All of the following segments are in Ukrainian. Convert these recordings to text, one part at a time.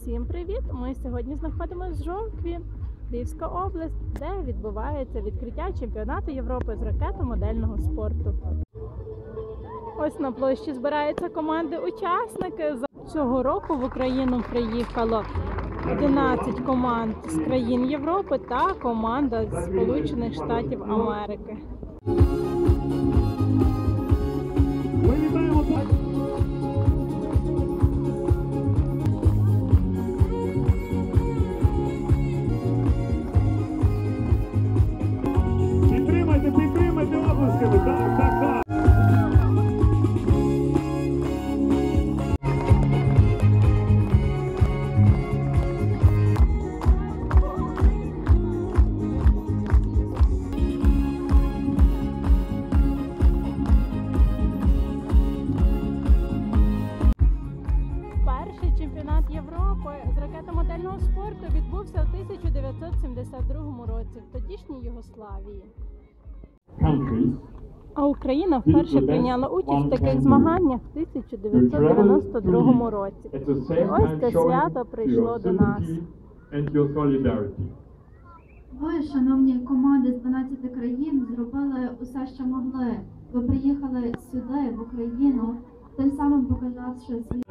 Всім привіт! Ми сьогодні знаходимося в Жовкві, Львівська область, де відбувається відкриття чемпіонату Європи з ракетомодельного спорту. Ось на площі збираються команди-учасники. Цього року в Україну приїхало 11 команд з країн Європи та команда з Сполучених Штатів Америки. Європи з ракетомодельного спорту відбувся у 1972 році в тодішній Югославії. А Україна вперше прийняла участь в таких змаганнях в 1992 році. Same Ось це свято прийшло до нас. Ви, шановні команди з 12 країн, зробили усе, що могли. Ви приїхали сюди, в Україну, тим самим показавши свій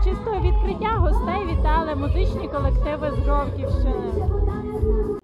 урочистого відкриття гостей вітали музичні колективи з Жовківщини.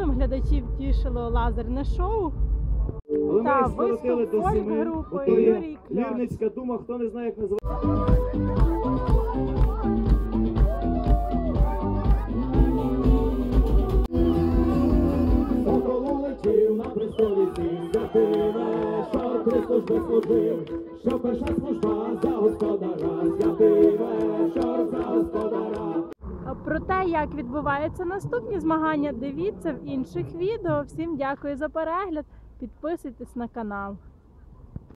Сніг. Згодом глядачів тішило лазерне шоу. Але Та, ми їх скоротили виступ до семи, фольк-групи, бо то є Юрій Кляч. Лірницька дума, хто не знає, як називається. Сокол летів на престолі сім святиме, що Христос би служив, що перша служба за господаря, святиме, Про те, як відбуваються наступні змагання, дивіться в інших відео. Всім дякую за перегляд. Підписуйтесь на канал.